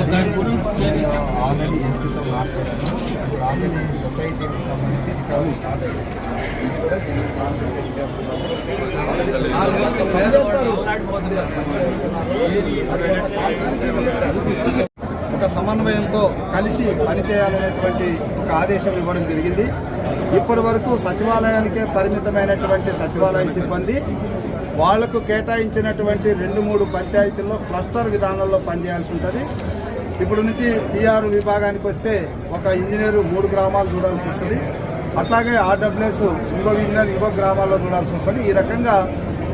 దాని గురించి already already సొసైటీకి సంబంధించి రికవరీ స్టార్ట్ ఒక సమన్వయంతో కలిసి పనిచేయాలనేటువంటి ఒక ఆదేశం ఇవ్వడం జరిగింది. ఇప్పటి వరకు సచివాలయానికే పరిమితమైనటువంటి సచివాలయ సిబ్బంది వాళ్ళకు కేటాయించినటువంటి రెండు మూడు పంచాయతీల్లో క్లస్టర్ విధానంలో పనిచేయాల్సి ఉంటుంది. ఇప్పుడు నుంచి పిఆర్ విభాగానికి వస్తే ఒక ఇంజనీరు మూడు గ్రామాలు చూడాల్సి వస్తుంది. అట్లాగే ఆర్డబ్ల్యూఎస్ ఇంకొక ఇంజనీర్ ఇంకొక గ్రామాల్లో చూడాల్సి వస్తుంది. ఈ రకంగా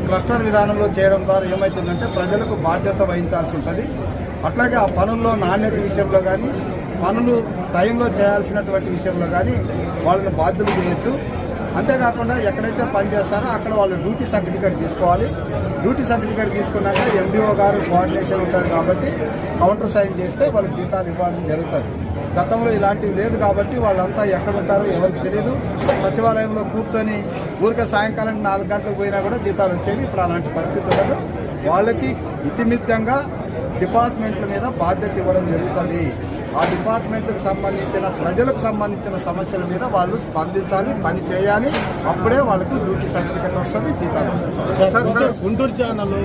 క్లస్టర్ విధానంలో చేయడం ద్వారా ఏమవుతుందంటే ప్రజలకు బాధ్యత వహించాల్సి ఉంటుంది. అట్లాగే ఆ పనుల్లో నాణ్యత విషయంలో కానీ పనులు టైంలో చేయాల్సినటువంటి విషయంలో కానీ వాళ్ళని బాధ్యులు చేయొచ్చు. అంతేకాకుండా ఎక్కడైతే పని చేస్తారో అక్కడ వాళ్ళు డ్యూటీ సర్టిఫికేట్ తీసుకోవాలి. డ్యూటీ సర్టిఫికేట్ తీసుకున్నాక ఎండిఓ గారు కోఆర్డినేషన్ ఉంటుంది కాబట్టి కౌంటర్ సైన్ చేస్తే వాళ్ళకి జీతాలు ఇవ్వడం జరుగుతుంది. గతంలో ఇలాంటివి లేదు కాబట్టి వాళ్ళంతా ఎక్కడ ఉంటారో ఎవరికి తెలియదు సచివాలయంలో కూర్చొని ఊరికే సాయంకాలం నాలుగు గంటలకు పోయినా కూడా జీతాలు వచ్చేవి. ఇప్పుడు అలాంటి పరిస్థితి ఉండదు. వాళ్ళకి ఇతిమిత్తంగా డిపార్ట్మెంట్ల మీద బాధ్యత ఇవ్వడం జరుగుతుంది. ఆ డిపార్ట్మెంట్లకు సంబంధించిన ప్రజలకు సంబంధించిన సమస్యల మీద వాళ్ళు స్పందించాలి పని చేయాలి. అప్పుడే వాళ్ళకి డ్యూటీ సర్టిఫికేట్ వస్తుంది జీతాలు వస్తుంది. సార్ సార్ గుంటూరు ఛానల్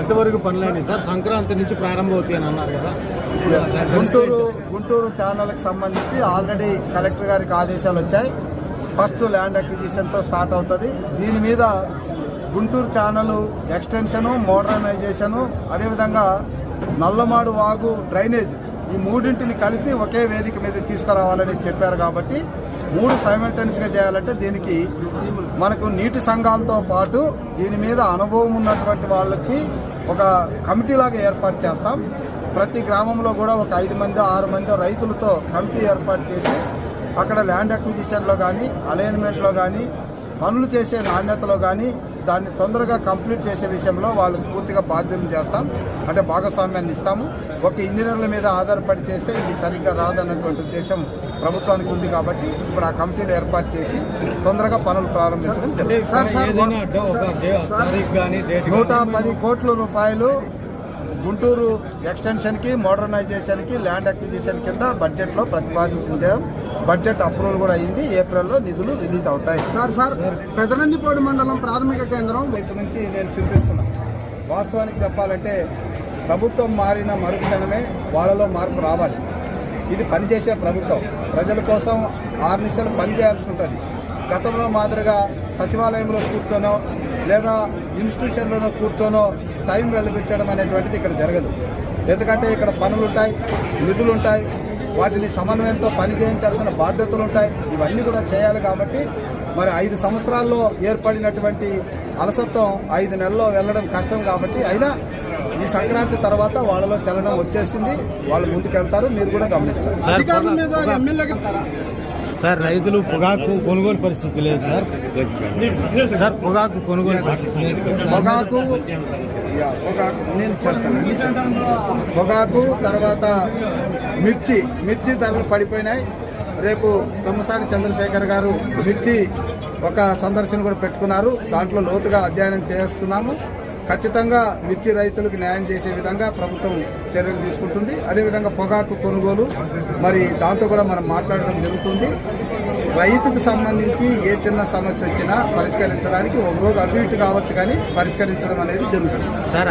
ఎంతవరకు పనులేండి సార్ సంక్రాంతి నుంచి ప్రారంభమవుతాయి అని అన్నారు కదా. గుంటూరు గుంటూరు ఛానల్కి సంబంధించి ఆల్రెడీ కలెక్టర్ గారికి ఆదేశాలు వచ్చాయి. ఫస్ట్ ల్యాండ్ అక్విజిషన్తో స్టార్ట్ అవుతుంది. దీని మీద గుంటూరు ఛానల్ ఎక్స్టెన్షను మోడర్నైజేషను అదేవిధంగా నల్లమాడు వాగు డ్రైనేజ్ ఈ మూడింటిని కలిపి ఒకే వేదిక మీద తీసుకురావాలని చెప్పారు కాబట్టి మూడు సైమల్టేనియస్గా చేయాలంటే దీనికి మనకు నీటి సంఘాలతో పాటు దీని మీద అనుభవం ఉన్నటువంటి వాళ్ళకి ఒక కమిటీలాగా ఏర్పాటు చేస్తాం. ప్రతి గ్రామంలో కూడా ఒక ఐదు మంది ఆరు మంది రైతులతో కమిటీ ఏర్పాటు చేసి అక్కడ ల్యాండ్ అక్విజిషన్లో కానీ అలైన్మెంట్లో కానీ పనులు చేసే నాణ్యతలో కానీ దాన్ని తొందరగా కంప్లీట్ చేసే విషయంలో వాళ్ళకి పూర్తిగా బాధ్యతలు చేస్తాం. అంటే భాగస్వామ్యాన్ని ఇస్తాము. ఒక ఇంజనీర్ల మీద ఆధారపడి చేస్తే ఇది సరిగ్గా రాదన్నటువంటి ఉద్దేశం ప్రభుత్వానికి ఉంది కాబట్టి ఇప్పుడు ఆ కమిటీలు ఏర్పాటు చేసి తొందరగా పనులు ప్రారంభించడం జరిగింది సార్, సార్, ఏదైనా డ- ఒక డే- తారీఖు కానీ డేట్ నూట పది కోట్ల రూపాయలు గుంటూరు ఎక్స్టెన్షన్కి మోడర్నైజేషన్కి ల్యాండ్ అక్విజిషన్ కింద బడ్జెట్లో ప్రతిపాదించింది. బడ్జెట్ అప్రూవల్ కూడా అయింది. ఏప్రిల్లో నిధులు రిలీజ్ అవుతాయి. సార్ సార్ పెదనందిపాడు మండలం ప్రాథమిక కేంద్రం వైపు నుంచి నేను చింతిస్తున్నా. వాస్తవానికి చెప్పాలంటే ప్రభుత్వం మారిన మరుక్షణమే వాళ్ళలో మార్పు రావాలి. ఇది పనిచేసే ప్రభుత్వం. ప్రజల కోసం ఆరు నిమిషాలు పనిచేయాల్సి ఉంటుంది. గతంలో మాదిరిగా సచివాలయంలో కూర్చోనో లేదా ఇన్స్టిట్యూషన్లోనో కూర్చోనో టైం వెలిపించడం అనేటువంటిది ఇక్కడ జరగదు. ఎందుకంటే ఇక్కడ పనులు ఉంటాయి నిధులు ఉంటాయి వాటిని సమన్వయంతో పని చేయించాల్సిన బాధ్యతలు ఉంటాయి ఇవన్నీ కూడా చేయాలి కాబట్టి మరి ఐదు సంవత్సరాల్లో ఏర్పడినటువంటి అలసత్వం ఐదు నెలల్లో వెళ్ళడం కష్టం కాబట్టి అయినా ఈ సంక్రాంతి తర్వాత వాళ్ళలో చలనం వచ్చేసింది. వాళ్ళు ముందుకెళ్తారు మీరు కూడా గమనిస్తారు. సార్ రైతులు పొగాకు కొనుగోలు పరిస్థితి లేదు సార్. సార్ పొగాకు కొనుగోలు పరిస్థితి లేదు. పొగాకు యా, పొగాకు నేను చెప్తాను. పొగాకు తర్వాత మిర్చి మిర్చి ధరలు పడిపోయినాయి. రేపు బ్రహ్మసాని చంద్రశేఖర్ గారు మిర్చి ఒక సందర్శన కూడా పెట్టుకున్నారు. దాంట్లో లోతుగా అధ్యయనం చేస్తున్నాము. ఖచ్చితంగా మిర్చి రైతులకు న్యాయం చేసే విధంగా ప్రభుత్వం చర్యలు తీసుకుంటుంది. అదేవిధంగా పొగాకు కొనుగోలు మరి దాంతో కూడా మనం మాట్లాడడం జరుగుతుంది. రైతుకు సంబంధించి ఏ చిన్న సమస్య వచ్చినా పరిష్కరించడానికి ఒక రోజు అటు ఇటు కావచ్చు కానీ పరిష్కరించడం అనేది జరుగుతుంది. సార్